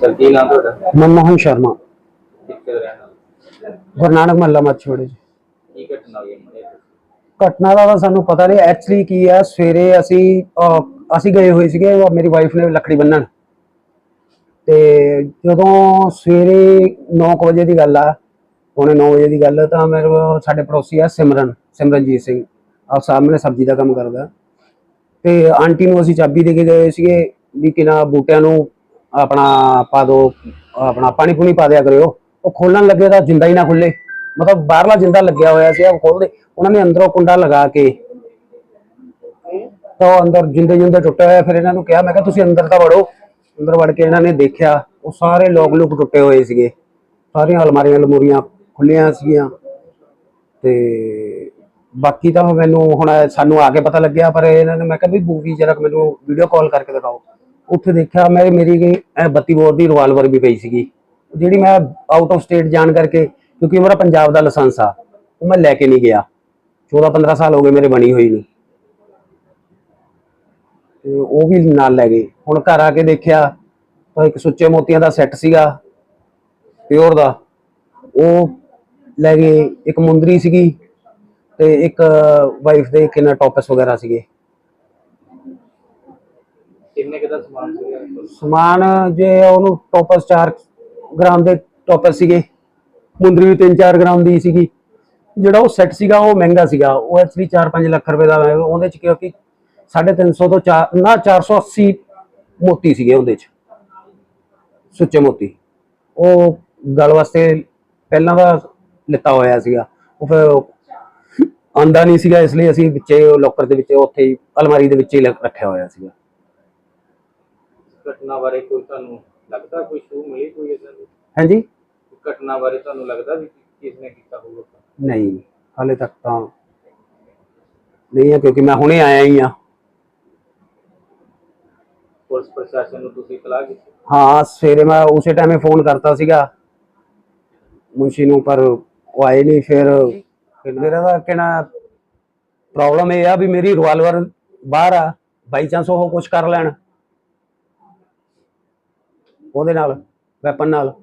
Sir ਕੀ ਨਾਮ ਤੁਹਾਡਾ? ਮਨਮੋਹਨ ਸ਼ਰਮਾ। ਕਿੱਥੇ ਦਾ ਰਹਿਣ ਵਾਲਾ? ਗੁਰੂ ਨਾਨਕ ਮਹੱਲਾ ਮੱਛੋੜੇ ਜੀ। ਕੀ ਘਟਨਾ ਹੋਈ ਹੈ ਮੁੰਡੇ ਦੀ? ਘਟਨਾ ਦਾ ਤਾਂ ਸਾਨੂੰ ਪਤਾ ਨਹੀਂ ਐਕਚੁਅਲੀ ਕੀ ਹੈ? ਸਵੇਰੇ ਅਸੀਂ ਅਸੀਂ ਗਏ ਹੋਏ ਸੀਗੇ ਮੇਰੀ ਵਾਈਫ ਨੇ ਲੱਕੜੀ ਬੰਨਣ। ਤੇ ਜਦੋਂ ਸਵੇਰੇ 9 ਵਜੇ ਦੀ ਗੱਲ ਆ ਪੌਣੇ 9 ਵਜੇ ਦੀ ਗੱਲ ਤਾਂ ਮੇਰੇ ਸਾਡੇ ਪੜੋਸੀ ਆ ਸਿਮਰਨ ਸਿਮਰਨਜੀਤ ਸਿੰਘ। ਆਪ ਸਾਹਮਣੇ ਸਬਜ਼ੀ ਦਾ ਕੰਮ ਕਰਦਾ। ਤੇ ਆਂਟੀ ਨੂੰ ਅਸੀਂ ਚਾਬੀ ਦੇ ਕੇ ਗਏ ਸੀਗੇ ਵੀ ਕਿਨਾ ਬੂਟਿਆਂ ਨੂੰ ਆਪਣਾ ਪਾ ਦੋ, ਆਪਣਾ ਪਾਣੀ ਪੂਣੀ ਪਾ ਦਿਆ ਕਰਿਓ। ਉਹ ਖੋਲਣ ਲੱਗੇ ਤਾਂ ਜਿੰਦਾ ਹੀ ਨਾ ਖੁੱਲੇ। ਮਤਲਬ ਬਾਹਰਲਾ ਜਿੰਦਾ ਲੱਗਿਆ ਹੋਇਆ ਸੀ, ਉਹ ਖੋਲਦੇ। ਉਹਨਾਂ ਨੇ ਅੰਦਰੋਂ ਕੁੰਡਾ ਲਗਾ ਕੇ ਤਾਂ ਅੰਦਰ ਜਿੰਦੇ ਜਿੰਦੇ ਟੁੱਟੇ ਹੋਏ ਫਿਰ ਇਹਨਾਂ ਨੂੰ ਕਿਹਾ, ਮੈਂ ਕਿਹਾ, ਤੁਸੀਂ ਅੰਦਰ ਤਾਂ ਵੜੋ। ਅੰਦਰ ਵੜ ਕੇ ਇਹਨਾਂ ਨੇ ਦੇਖਿਆ, ਉਹ ਸਾਰੇ ਲੋਕ ਲੁਕ ਟੁੱਟੇ ਹੋਏ ਸੀਗੇ। ਸਾਰੀਆਂ ਅਲਮਾਰੀਆਂ ਲਮੂਰੀਆਂ ਖੁੱਲੀਆਂ ਸੀਗੀਆਂ। ਤੇ ਬਾਕੀ ਤਾਂ ਮੈਨੂੰ ਹੁਣ ਸਾਨੂੰ ਆ ਕੇ ਪਤਾ ਲੱਗਿਆ, ਪਰ ਇਹਨਾਂ ਨੇ ਮੈਂ ਕਿਹਾ ਵੀ ਮੂਵੀ ਜਰਾ ਮੈਨੂੰ ਵੀਡੀਓ ਕਾਲ ਕਰਕੇ ਦਿਖਾਓ। ਉੱਥੇ ਦੇਖਿਆ ਮੈਂ ਮੇਰੀ ਗਈ 32 ਬੋਰ ਦੀ ਰਿਵਾਲਵਰ ਵੀ ਪਈ ਸੀਗੀ। ਜਿਹੜੀ ਮੈਂ ਆਊਟ ਆਫ ਸਟੇਟ ਜਾਣ ਕਰਕੇ, ਕਿਉਂਕਿ ਮੇਰਾ ਪੰਜਾਬ ਦਾ ਲਾਇਸੈਂਸ ਆ, ਉਹ ਮੈਂ ਲੈ ਕੇ ਨਹੀਂ ਗਿਆ। 14 15 ਸਾਲ ਹੋ ਗਏ ਮੇਰੇ ਬਣੀ ਹੋਈ ਨੂੰ। ਤੇ ਉਹ ਵੀ ਨਾਲ ਲੈ ਗਏ। ਹੁਣ ਘਰ ਆ ਕੇ ਦੇਖਿਆ, ਤਾਂ ਇੱਕ ਸੁੱਚੇ ਮੋਤੀਆਂ ਦਾ ਸੈੱਟ ਸੀਗਾ ਪਿਓਰ ਦਾ। ਉਹ ਲੈ ਗਏ, ਇੱਕ ਮੁੰਦਰੀ ਸੀਗੀ ਤੇ ਇੱਕ ਵਾਈਫ ਦੇ ਕਿੰਨਾ ਟੌਪਸ ਵਗੈਰਾ ਸੀਗੇ। ਕਿੰਨੇ ਕੁ ਸਮਾਨ ਸੀਗਾ? ਸਮਾਨ ਜੇ ਉਹਨੂੰ ਟੌਪਸ 4 ਗ੍ਰਾਮ ਦੇ ਟੌਪਸ ਸੀਗੇ। ਮੁੰਦਰੀ ਵੀ 3-4 ਗ੍ਰਾਮ ਦੀ ਸੀਗੀ। ਜਿਹੜਾ ਉਹ ਸੈੱਟ ਸੀਗਾ, ਉਹ ਮਹਿੰਗਾ ਸੀਗਾ। ਉਹ ਐਕਚੁਅਲੀ 4-5 ਲੱਖ ਰੁਪਏ ਦਾ ਉਹਦੇ ਚ ਕਿਉਂਕਿ 350 ਤੋਂ 4 ਨਾ 480 ਮੋਤੀ ਸੀਗੇ ਉਹਦੇ ਚ। ਸੁੱਚੇ ਮੋਤੀ। ਉਹ ਗਲ ਵਾਸਤੇ ਪਹਿਲਾਂ ਦਾ ਲਿੱਤਾ ਹੋਇਆ ਸੀਗਾ। ਉਹ ਫਿਰ ਆਂਦਾ ਨਹੀਂ ਸੀਗਾ, ਇਸ ਲਈ ਅਸੀਂ ਵਿੱਚੇ ਲੋਕਰ ਦੇ ਵਿੱਚ, ਉੱਥੇ ਹੀ ਅਲਮਾਰੀ ਦੇ ਵਿੱਚ ਹੀ ਰੱਖਿਆ ਹੋਇਆ ਸੀਗਾ। ਘਟਨਾ ਬਾਰੇ ਕੋਈ ਤੁਹਾਨੂੰ ਲੱਗਦਾ ਕੋਈ ਸ਼ੂ ਮਿਲੀ ਕੋਈ ਇਦਾਂ ਦੀ ਹਾਂਜੀ? ਘਟਨਾ ਬਾਰੇ ਤੁਹਾਨੂੰ ਲੱਗਦਾ ਵੀ ਕਿਸ ਨੇ ਕੀਤਾ ਹੋਊਗਾ? ਨਹੀਂ ਹਾਲੇ ਤੱਕ ਤਾਂ ਨਹੀਂ ਹੈ ਕਿਉਂਕਿ ਮੈਂ ਹੁਣੇ ਆਇਆ ਹੀ ਆ ਪੁਲਿਸ ਪ੍ਰਸ਼ਾਸਨ ਨੂੰ ਤੁਸੀਂ ਇਤਲਾਹ ਕੀਤੀ ਹਾਂ ਸਵੇਰੇ ਮੈਂ ਉਸੇ ਟਾਈਮੇ ਫੋਨ ਕਰਤਾ ਸੀਗਾ। ਮੁੰਸ਼ੀ ਨੂੰ ਪਰ ਉਹ ਆਏ ਨਹੀਂ ਫਿਰ ਮੇਰਾ ਤਾਂ ਕਹਿਣਾ ਪ੍ਰੋਬਲਮ ਇਹ ਆ ਵੀ ਮੇਰੀ ਰਿਵਾਲਵਰ ਬਾਹਰ ਆ। ਬਾਈ ਚਾਂਸ ਉਹ ਕੁਝ ਕਰ ਲੈਣ। ਉਹਦੇ ਨਾਲ ਵੈਪਨ ਨਾਲ